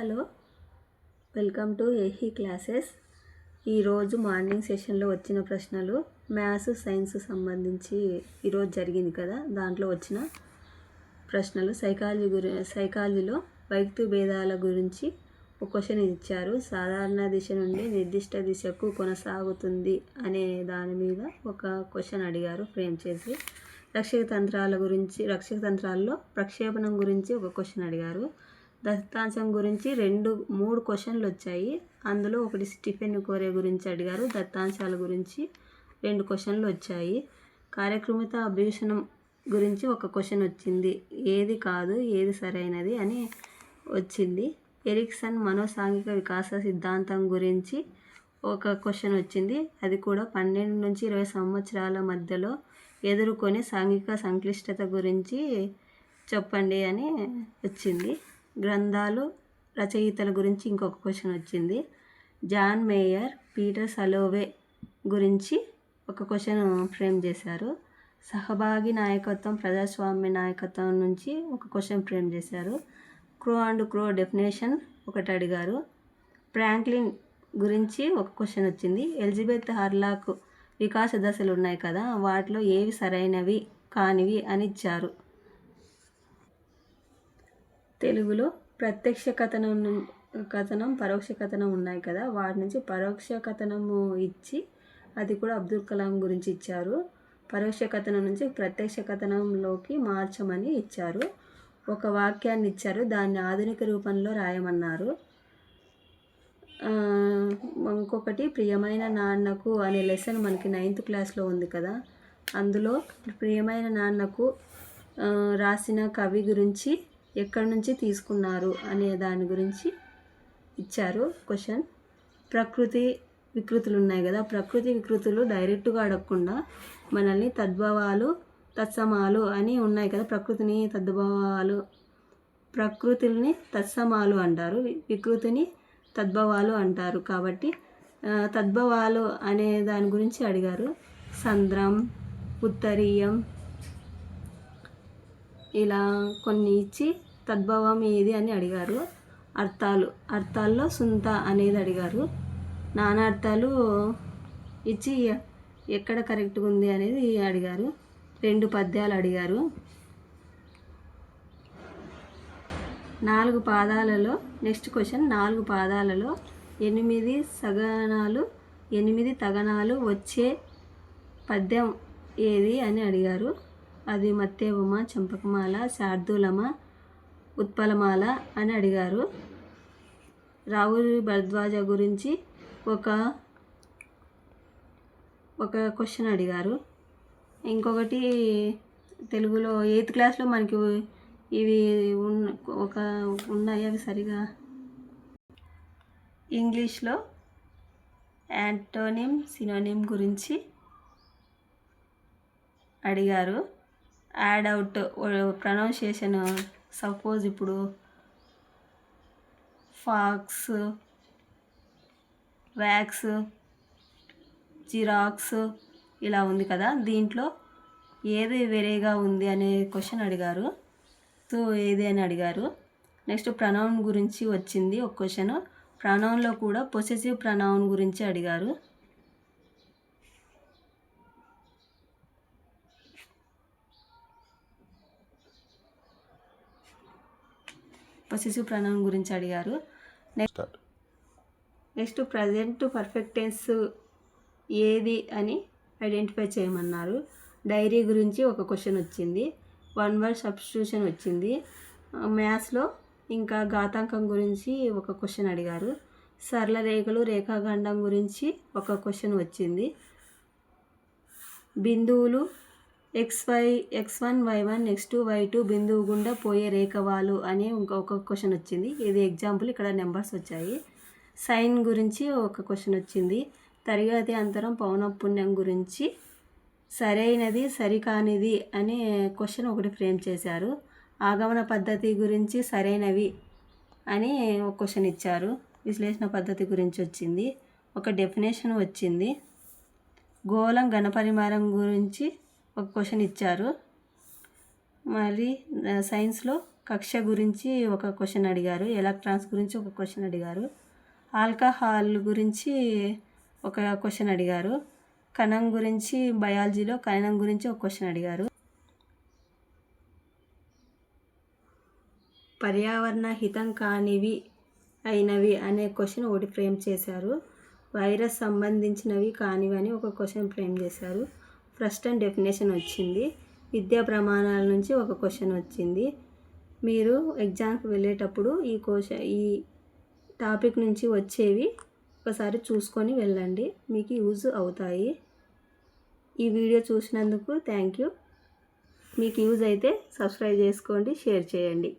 Hello welcome to ఏహీ classes. ఈరోజు morning సెషన్లో వచ్చిన ప్రశ్నలు మ్యాథ్స్ సైన్స్ సంబంధించి ఈరోజు జరిగింది కదా దాంట్లో వచ్చిన ప్రశ్నలు. సైకాలజీ గురి సైకాలజీలో వైక్తు భేదాల గురించి ఒక క్వశ్చన్ ఇచ్చారు. సాధారణ దిశ నుండి నిర్దిష్ట దిశకు కొనసాగుతుంది అనే దాని మీద ఒక క్వశ్చన్ అడిగారు ఫ్రేమ్ చేసి. రక్షక తంత్రాల గురించి రక్షక తంత్రాల్లో ప్రక్షేపణం గురించి ఒక క్వశ్చన్ అడిగారు. దత్తాంశం గురించి రెండు మూడు క్వశ్చన్లు వచ్చాయి. అందులో ఒకటి స్టిఫెన్ కోరే గురించి అడిగారు దత్తాంశాల గురించి రెండు క్వశ్చన్లు వచ్చాయి. కార్యక్రమిత అభ్యూషణం గురించి ఒక క్వశ్చన్ వచ్చింది ఏది కాదు ఏది సరైనది అని వచ్చింది. ఎరిక్సన్ మనోసాంఘిక వికాస సిద్ధాంతం గురించి ఒక క్వశ్చన్ వచ్చింది అది కూడా పన్నెండు నుంచి ఇరవై సంవత్సరాల మధ్యలో ఎదుర్కొనే సాంఘిక సంక్లిష్టత గురించి చెప్పండి అని వచ్చింది. గ్రంథాలు రచయితల గురించి ఇంకొక క్వశ్చన్ వచ్చింది. జాన్ మేయర్ పీటర్ సలోవే గురించి ఒక క్వశ్చన్ ఫ్రేమ్ చేశారు. సహభాగి నాయకత్వం ప్రజాస్వామ్య నాయకత్వం నుంచి ఒక క్వశ్చన్ ఫ్రేమ్ చేశారు. క్రో అండ్ క్రో డెఫినేషన్ ఒకటి అడిగారు. ఫ్రాంక్లిన్ గురించి ఒక క్వశ్చన్ వచ్చింది. ఎలిజబెత్ హార్లాక్ వికాస దశలు ఉన్నాయి కదా వాటిలో ఏవి సరైనవి కానివి అని ఇచ్చారు. తెలుగులో ప్రత్యక్ష కథనం కథనం పరోక్ష కథనం ఉన్నాయి కదా. వాటి నుంచి పరోక్ష కథనము ఇచ్చి అది కూడా అబ్దుల్ కలాం గురించి ఇచ్చారు. పరోక్ష కథనం నుంచి ప్రత్యక్ష కథనంలోకి మార్చమని ఇచ్చారు. ఒక వాక్యాన్ని ఇచ్చారు. దాన్ని ఆధునిక రూపంలో రాయమన్నారు. ఇంకొకటి ప్రియమైన నాన్నకు అనే లెసన్ మనకి నైన్త్ క్లాస్లో ఉంది కదా. అందులో ప్రియమైన నాన్నకు రాసిన కవి గురించి ఎక్కడి నుంచి తీసుకున్నారు అనే దాని గురించి ఇచ్చారు. క్వశ్చన్ ప్రకృతి వికృతులు ఉన్నాయి కదా. ప్రకృతి వికృతులు డైరెక్ట్గా అడగకుండా మనల్ని తద్భవాలు తత్సమాలు అని ఉన్నాయి కదా. ప్రకృతిని తద్భవాలు ప్రకృతిని తత్సమాలు అంటారు. వికృతిని తద్భవాలు అంటారు. కాబట్టి తద్భవాలు అనే దాని గురించి అడిగారు. సంద్రం ఉత్తరీయం ఇలా కొన్ని ఇచ్చి తద్భవం ఏది? అని అడిగారు. అర్థాలు. అర్థాల్లో సుంత అనేది అడిగారు. నానార్థాలు ఇచ్చి ఎక్కడ కరెక్ట్గా ఉంది? అనేది అడిగారు. రెండు పద్యాలు అడిగారు. నాలుగు పాదాలలో నెక్స్ట్ క్వశ్చన్. నాలుగు పాదాలలో ఎనిమిది సగనాలు ఎనిమిది తగనాలు వచ్చే పద్యం ఏది? అని అడిగారు. అది మత్తేవమ చంపకమాల శార్దూలమ ఉత్పలమాల అని అడిగారు. రావురి భరద్వాజ గురించి ఒక ఒక క్వశ్చన్ అడిగారు. ఇంకొకటి తెలుగులో ఎయిత్ క్లాస్లో మనకి ఇవి ఉన్న ఒక ఉన్నాయి అవి సరిగా. ఇంగ్లీష్లో యాంటోనిమ్ సినోనిమ్ గురించి అడిగారు. యాడ్ అవుట్ ప్రొనౌన్సియేషన్ సపోజ్ ఇప్పుడు ఫాక్స్ వ్యాక్స్ జిరాక్స్ ఇలా ఉంది కదా. దీంట్లో ఏది వేరేగా ఉంది అనే క్వశ్చన్ అడిగారు. సో ఏది అని అడిగారు. నెక్స్ట్ ప్రనౌన్ గురించి వచ్చింది ఒక క్వశ్చన్. ప్రనౌన్లో కూడా పొసెసివ్ ప్రనౌన్ గురించి అడిగారు. పొసెసివ్ ప్రనౌన్ గురించి అడిగారు. Start next present perfect tense ఏది అని ఐడెంటిఫై చేయమన్నారు. డైరీ గురించి ఒక క్వశ్చన్ వచ్చింది. వన్ వర్డ్ సబ్స్టిట్యూషన్ వచ్చింది. మ్యాథ్స్లో ఇంకా ఘాతాంకం గురించి ఒక క్వశ్చన్ అడిగారు. సరళ రేఖలు రేఖాఖండం గురించి ఒక క్వశ్చన్ వచ్చింది. బిందువులు X Y X one Y one next Y two బిందువు గుండా పోయే రేఖవాలు అని ఇంకొక క్వశ్చన్ వచ్చింది. ఇది ఎగ్జాంపుల్ ఇక్కడ నెంబర్స్ వచ్చాయి. సైన్ గురించి ఒక క్వశ్చన్ వచ్చింది. తరగతి అంతరం పౌనఃపుణ్యం గురించి సరైనది సరికానిది అనే క్వశ్చన్ ఒకటి ఫ్రేమ్ చేశారు. ఆగమన పద్ధతి గురించి సరైనవి అని ఒక క్వశ్చన్ ఇచ్చారు. విశ్లేషణ పద్ధతి గురించి వచ్చింది. ఒక డెఫినేషన్ వచ్చింది. గోళం ఘనపరిమాణం గురించి ఒక క్వశ్చన్ ఇచ్చారు. మరి సైన్స్లో కక్ష గురించి ఒక క్వశ్చన్ అడిగారు. ఎలక్ట్రాన్స్ గురించి ఒక క్వశ్చన్ అడిగారు. ఆల్కహాల్ గురించి ఒక క్వశ్చన్ అడిగారు. కణం గురించి బయాలజీలో కణం గురించి ఒక క్వశ్చన్ అడిగారు. పర్యావరణ హితం కానివి అయినవి అనే క్వశ్చన్ ఒకటి ఫ్రేమ్ చేశారు. వైరస్ సంబంధించినవి కానివి అని ఒక క్వశ్చన్ ఫ్రేమ్ చేశారు. ఫస్ట్ అండ్ డెఫినేషన్ వచ్చింది. విద్యా ప్రమాణాల నుంచి ఒక క్వశ్చన్ వచ్చింది. మీరు ఎగ్జామ్కి వెళ్ళేటప్పుడు ఈ క్వశ్చన్ ఈ టాపిక్ నుంచి వచ్చేవి ఒకసారి చూసుకొని వెళ్ళండి. మీకు యూజ్ అవుతాయి. ఈ వీడియో చూసినందుకు థ్యాంక్ యూ. మీకు యూజ్ అయితే సబ్స్క్రైబ్ చేసుకోండి షేర్ చేయండి.